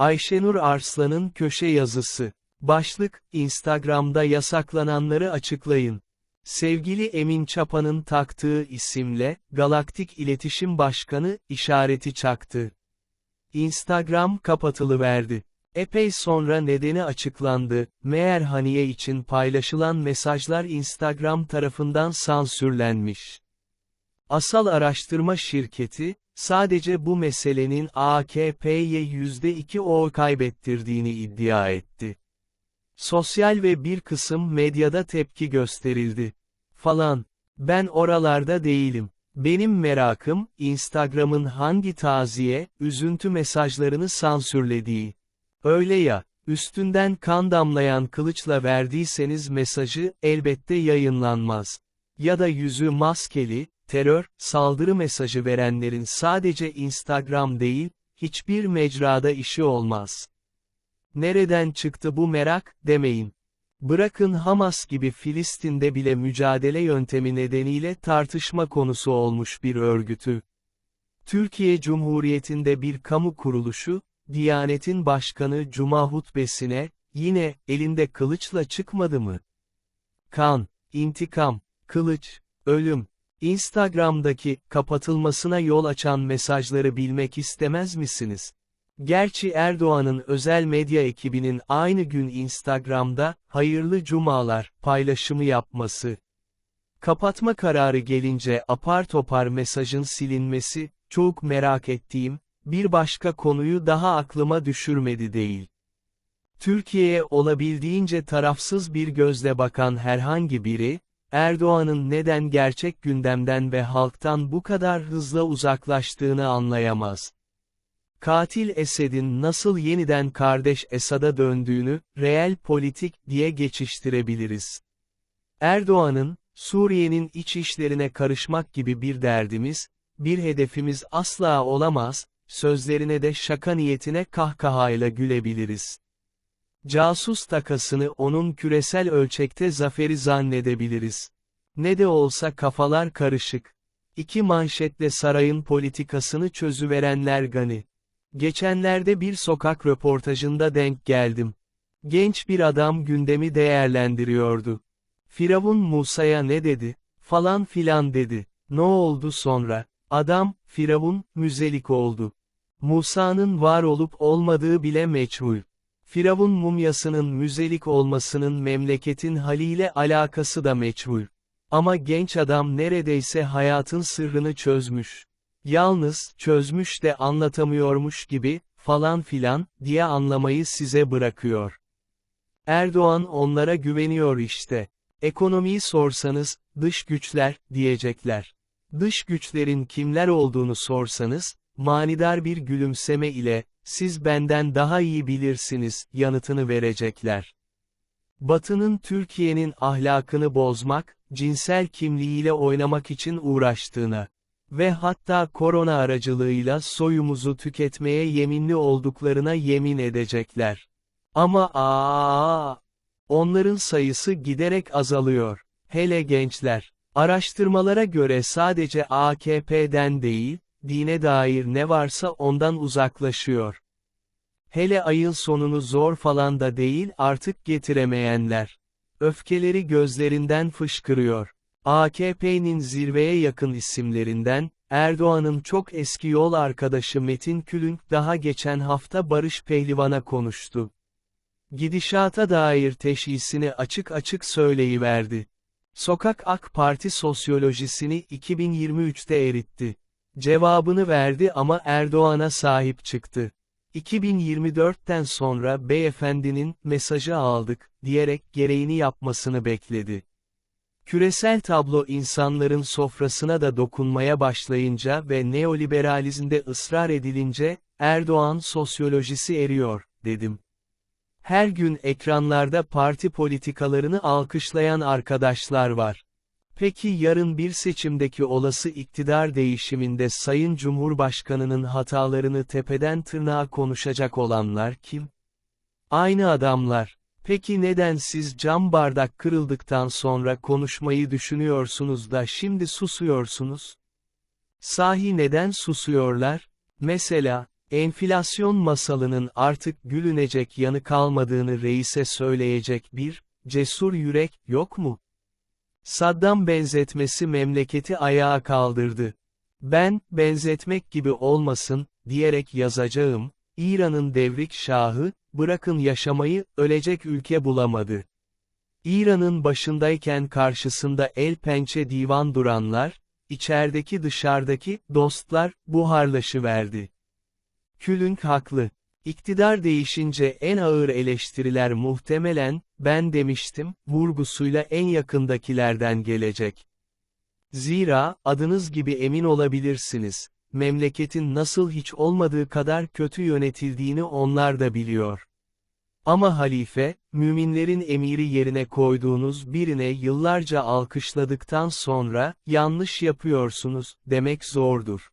Ayşenur Arslan'ın köşe yazısı. Başlık, Instagram'da yasaklananları açıklayın. Sevgili Emin Çapa'nın taktığı isimle, Galaktik İletişim Başkanı, işareti çaktı. Instagram kapatılıverdi. Epey sonra nedeni açıklandı, meğer Haniye için paylaşılan mesajlar Instagram tarafından sansürlenmiş. Asal araştırma şirketi, sadece bu meselenin AKP'ye %2 oy kaybettirdiğini iddia etti. Sosyal ve bir kısım medyada tepki gösterildi. Falan. Ben oralarda değilim. Benim merakım, Instagram'ın hangi taziye, üzüntü mesajlarını sansürlediği. Öyle ya, üstünden kan damlayan kılıçla verdiyseniz mesajı, elbette yayınlanmaz. Ya da yüzü maskeli, terör, saldırı mesajı verenlerin sadece Instagram değil, hiçbir mecrada işi olmaz. Nereden çıktı bu merak, demeyin. Bırakın Hamas gibi Filistin'de bile mücadele yöntemi nedeniyle tartışma konusu olmuş bir örgütü. Türkiye Cumhuriyeti'nde bir kamu kuruluşu, Diyanet'in başkanı Cuma hutbesine, yine, elinde kılıçla çıkmadı mı? Kan, intikam, kılıç, ölüm, Instagram'daki, kapatılmasına yol açan mesajları bilmek istemez misiniz? Gerçi Erdoğan'ın özel medya ekibinin aynı gün Instagram'da, hayırlı cumalar, paylaşımı yapması. Kapatma kararı gelince apar topar mesajın silinmesi, çok merak ettiğim, bir başka konuyu daha aklıma düşürmedi değil. Türkiye'ye olabildiğince tarafsız bir gözle bakan herhangi biri, Erdoğan'ın neden gerçek gündemden ve halktan bu kadar hızla uzaklaştığını anlayamaz. Katil Esed'in nasıl yeniden kardeş Esad'a döndüğünü, reel politik diye geçiştirebiliriz. Erdoğan'ın, Suriye'nin iç işlerine karışmak gibi bir derdimiz, bir hedefimiz asla olamaz, sözlerine de şaka niyetine kahkahayla gülebiliriz. Casus takasını onun küresel ölçekte zaferi zannedebiliriz. Ne de olsa kafalar karışık. İki manşetle sarayın politikasını çözüverenler gani. Geçenlerde bir sokak röportajında denk geldim. Genç bir adam gündemi değerlendiriyordu. Firavun Musa'ya ne dedi? Falan filan dedi. Ne oldu sonra? Adam, Firavun, müzelik oldu. Musa'nın var olup olmadığı bile meçhul. Firavun mumyasının müzelik olmasının memleketin haliyle alakası da meçhul. Ama genç adam neredeyse hayatın sırrını çözmüş. Yalnız, çözmüş de anlatamıyormuş gibi, falan filan, diye anlamayı size bırakıyor. Erdoğan onlara güveniyor işte. Ekonomiyi sorsanız, dış güçler, diyecekler. Dış güçlerin kimler olduğunu sorsanız, manidar bir gülümseme ile, siz benden daha iyi bilirsiniz, yanıtını verecekler. Batı'nın Türkiye'nin ahlakını bozmak, cinsel kimliğiyle oynamak için uğraştığına ve hatta korona aracılığıyla soyumuzu tüketmeye yeminli olduklarına yemin edecekler. Ama aa, onların sayısı giderek azalıyor. Hele gençler. Araştırmalara göre sadece AKP'den değil, dine dair ne varsa ondan uzaklaşıyor. Hele ayın sonunu zor falan da değil artık getiremeyenler. Öfkeleri gözlerinden fışkırıyor. AKP'nin zirveye yakın isimlerinden, Erdoğan'ın çok eski yol arkadaşı Metin Külünk daha geçen hafta Barış Pehlivan'a konuştu. Gidişata dair teşhisini açık açık söyleyiverdi. Sokak AK Parti sosyolojisini 2023'te eritti. Cevabını verdi ama Erdoğan'a sahip çıktı. 2024'ten sonra beyefendinin mesajı aldık diyerek gereğini yapmasını bekledi. Küresel tablo insanların sofrasına da dokunmaya başlayınca ve neoliberalizmde ısrar edilince, Erdoğan sosyolojisi eriyor, dedim. Her gün ekranlarda parti politikalarını alkışlayan arkadaşlar var. Peki yarın bir seçimdeki olası iktidar değişiminde Sayın Cumhurbaşkanı'nın hatalarını tepeden tırnağa konuşacak olanlar kim? Aynı adamlar. Peki neden siz cam bardak kırıldıktan sonra konuşmayı düşünüyorsunuz da şimdi susuyorsunuz? Sahi neden susuyorlar? Mesela, Enflasyon masalının artık gülünecek yanı kalmadığını reise söyleyecek bir, cesur yürek, yok mu? Saddam benzetmesi memleketi ayağa kaldırdı. Ben, benzetmek gibi olmasın, diyerek yazacağım, İran'ın devrik şahı, bırakın yaşamayı, ölecek ülke bulamadı. İran'ın başındayken karşısında el pençe divan duranlar, içerideki dışarıdaki, dostlar, buharlaşıverdi. Külünk haklı. İktidar değişince en ağır eleştiriler muhtemelen, ben demiştim, vurgusuyla en yakındakilerden gelecek. Zira, adınız gibi emin olabilirsiniz, memleketin nasıl hiç olmadığı kadar kötü yönetildiğini onlar da biliyor. Ama halife, müminlerin emiri yerine koyduğunuz birine yıllarca alkışladıktan sonra, yanlış yapıyorsunuz, demek zordur.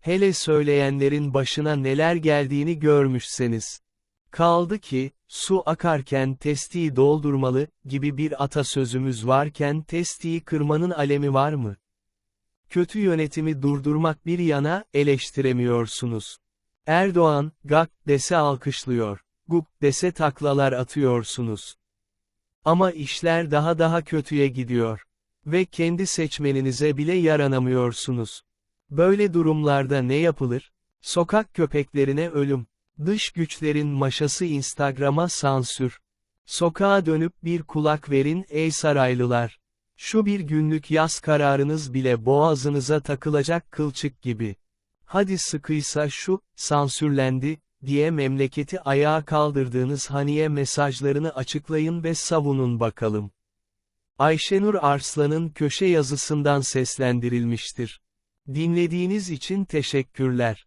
Hele söyleyenlerin başına neler geldiğini görmüşseniz. Kaldı ki, su akarken testiyi doldurmalı, gibi bir atasözümüz varken testiyi kırmanın alemi var mı? Kötü yönetimi durdurmak bir yana, eleştiremiyorsunuz. Erdoğan, gak, dese alkışlıyor. Guk, dese taklalar atıyorsunuz. Ama işler daha daha kötüye gidiyor. Ve kendi seçmeninize bile yaranamıyorsunuz. Böyle durumlarda ne yapılır? Sokak köpeklerine ölüm. Dış güçlerin maşası Instagram'a sansür. Sokağa dönüp bir kulak verin ey saraylılar. Şu bir günlük yaz kararınız bile boğazınıza takılacak kılçık gibi. Hadi sıkıysa şu, sansürlendi, diye memleketi ayağa kaldırdığınız haniye mesajlarını açıklayın ve savunun bakalım. Ayşenur Arslan'ın köşe yazısından seslendirilmiştir. Dinlediğiniz için teşekkürler.